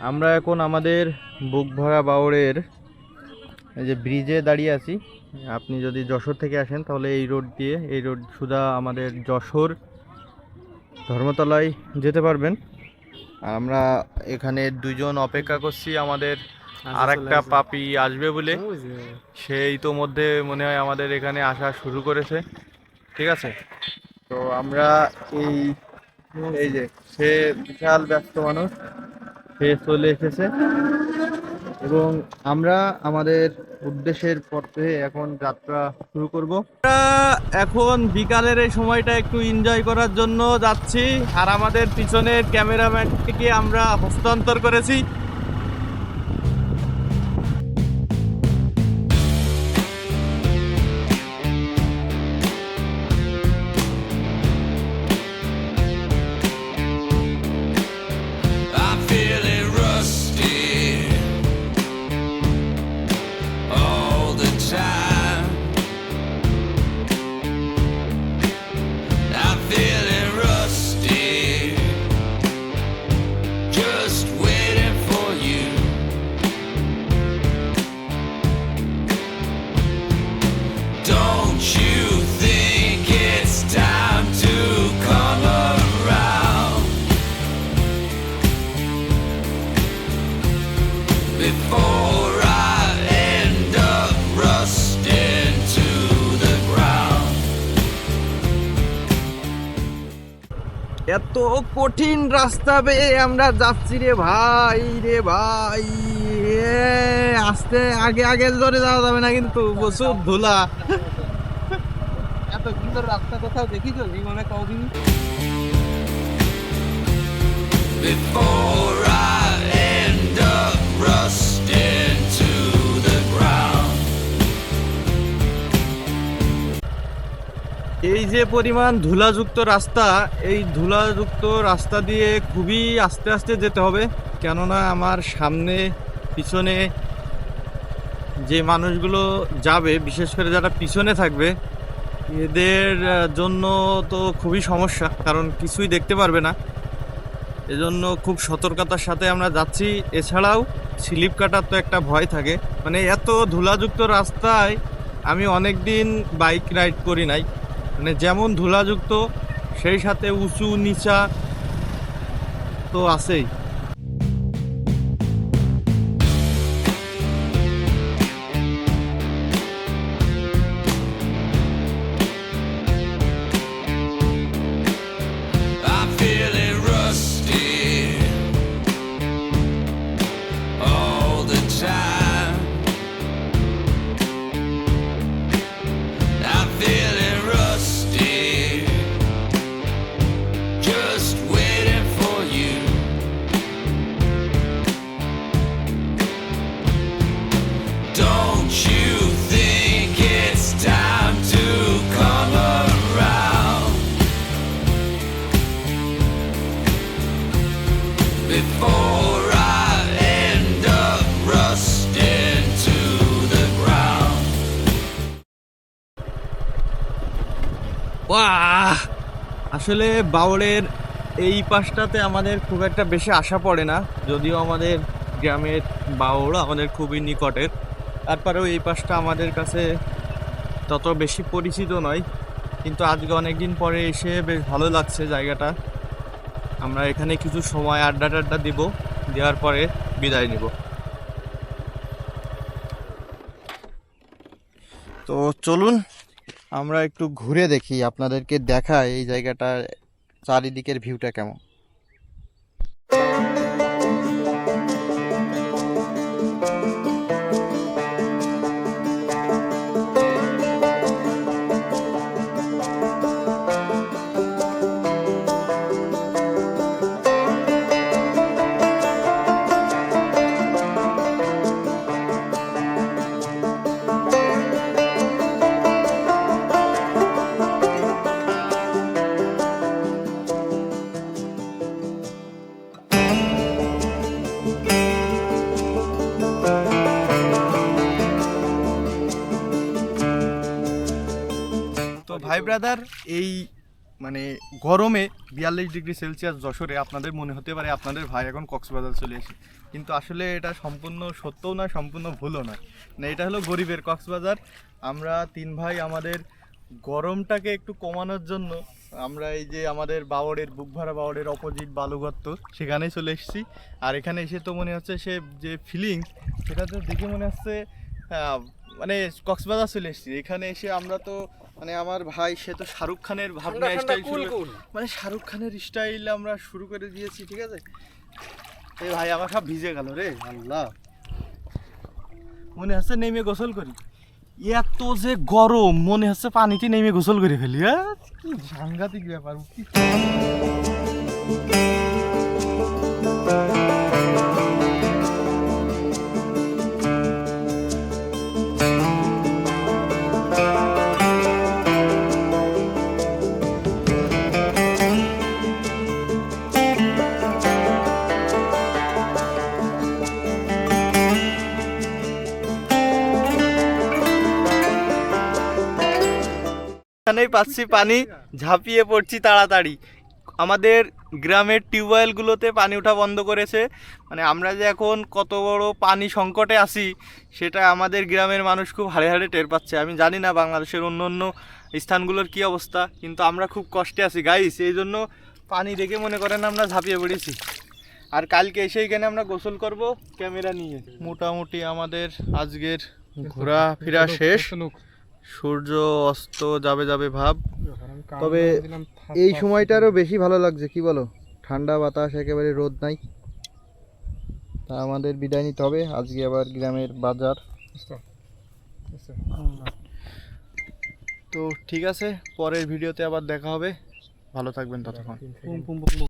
আমরা এখন আমাদের বুক ভরা বাউরের এই যে ব্রিজে দাঁড়িয়ে আছি। আপনি যদি যশোর থেকে আসেন তাহলে এই রোড দিয়ে এই রোড সুদা আমাদের যশোর ধর্মতলায় যেতে পারবেন। আমরা এখানে দুজন অপেক্ষা করছি আমাদের আর একটা পাপি আসবে বলে। সেই তো মধ্যে মনে হয় আমাদের এখানে আসা শুরু করেছে। ঠিক আছে? তো আমরা এই এই যে সে বিশাল ব্যস্ত মানুষ। সে চলে এসেছে। এবং আমরা আমাদের উদ্দেশ্যের পথে এখন যাত্রা শুরু করব। এখন বিকালের এই সময়টা একটু এনজয় করার জন্য যাচ্ছি। আর আমাদের পিছনের ক্যামেরাম্যানটিকে আমরা হস্তান্তর করেছি। এত কঠিন রাস্তা পেয়ে আমরা যাচ্ছি রে ভাই রে ভাই। আস্তে আগে আগে ধরে যাওয়া যাবে না কিন্তু প্রচুর ধুলা। এত সুন্দর রাস্তা কোথাও দেখিছো? জীবনে কদিন Before I end up rusting এই যে পরিমাণ ধুলাযুক্ত রাস্তা, এই ধুলাযুক্ত রাস্তা দিয়ে খুবই আস্তে আস্তে যেতে হবে। কেননা আমার সামনে, পিছনে যে মানুষগুলো যাবে, বিশেষ করে যারা পিছনে থাকবে, এদের জন্য তো খুবই সমস্যা, কারণ কিছুই দেখতে পারবে না। এজন্য খুব সতর্কতার সাথে আমরা যাচ্ছি। এছাড়াও স্লিপ কাটার তো একটা ভয় থাকে। মানে এত ধুলাযুক্ত রাস্তায় আমি অনেক দিন বাইক রাইড করি নাই। মানে যেমন ধুলাযুক্ত সেই সাথে উঁচু নিচা তো আছেই। আসলে বাউলের এই পাশটাতে আমাদের খুব একটা বেশি আশা পড়ে না, যদিও আমাদের গ্রামের বাউল আমাদের খুবই নিকটের। তারপরেও এই পাশটা আমাদের কাছে তত বেশি পরিচিত নয়, কিন্তু আজকে অনেক দিন পরে এসে বেশ ভালো লাগছে জায়গাটা। আমরা এখানে কিছু সময় আড্ডা টাড্ডা দিব, দেওয়ার পরে বিদায় নিব। তো চলুন, আমরা একটু ঘুরে দেখি, আপনাদেরকে দেখা এই জায়গাটা চারিদিকের ভিউটা কেমন। ভাই ব্রাদার, এই মানে গরমে বিয়াল্লিশ ডিগ্রি সেলসিয়াস যশোরে আপনাদের মনে হতে পারে আপনাদের ভাই এখন কক্সবাজার চলে এসে। কিন্তু আসলে এটা সম্পূর্ণ সত্যও নয়, সম্পূর্ণ ভুলও নয়। না, এটা হলো গরিবের কক্সবাজার। আমরা তিন ভাই আমাদের গরমটাকে একটু কমানোর জন্য আমরা এই যে আমাদের বাওড়ের বুকভরা বাওড়ের অপোজিট বালুগত্ত সেখানেই চলে এসেছি। আর এখানে এসে তো মনে হচ্ছে সে যে ফিলিংস সেটা তো দেখে মনে হচ্ছে মানে কক্সবাজার চলে এসেছি। এখানে এসে আমরা তো মানে আমার ভাই সে তো শাহরুখ খানের ভাবনা স্টাইল মানে শাহরুখ খানের স্টাইল আমরা শুরু করে দিয়েছি ঠিক আছে? এই ভাই আমার সব ভিজে গেল রে আল্লাহ। মনে হচ্ছে নেমে গোসল করি। এত যে গরম মনে হচ্ছে পানিতে নেমে গোসল করে ফেলি। হ্যাঁ কি সাংঘাতিক ব্যাপার এখানেই পাচ্ছি পানি, ঝাঁপিয়ে পড়ছি তাড়াতাড়ি। আমাদের গ্রামের টিউবওয়েলগুলোতে পানি ওঠা বন্ধ করেছে। মানে আমরা যে এখন কত বড় পানি সংকটে আছি, সেটা আমাদের গ্রামের মানুষ খুব হাড়ে হাড়ে টের পাচ্ছে। আমি জানি না বাংলাদেশের অন্য অন্য স্থানগুলোর কি অবস্থা, কিন্তু আমরা খুব কষ্টে আছি। গাইস এই জন্য পানি দেখে মনে করেন আমরা ঝাঁপিয়ে পড়েছি। আর কালকে এসে এখানে আমরা গোসল করব, ক্যামেরা নিয়ে। মোটামুটি আমাদের আজকের ঘোরাফেরা শেষ। সূর্য অস্ত যাবে যাবে ভাব। তবে এই সময়টারও বেশি ভালো লাগছে কি বলো? ঠান্ডা বাতাস একেবারে রোদ নাই। তা আমাদের বিদায় নিতে হবে। আজকে আবার গ্রামের বাজার। তো ঠিক আছে পরের ভিডিওতে আবার দেখা হবে। ভালো থাকবেন ততক্ষণ।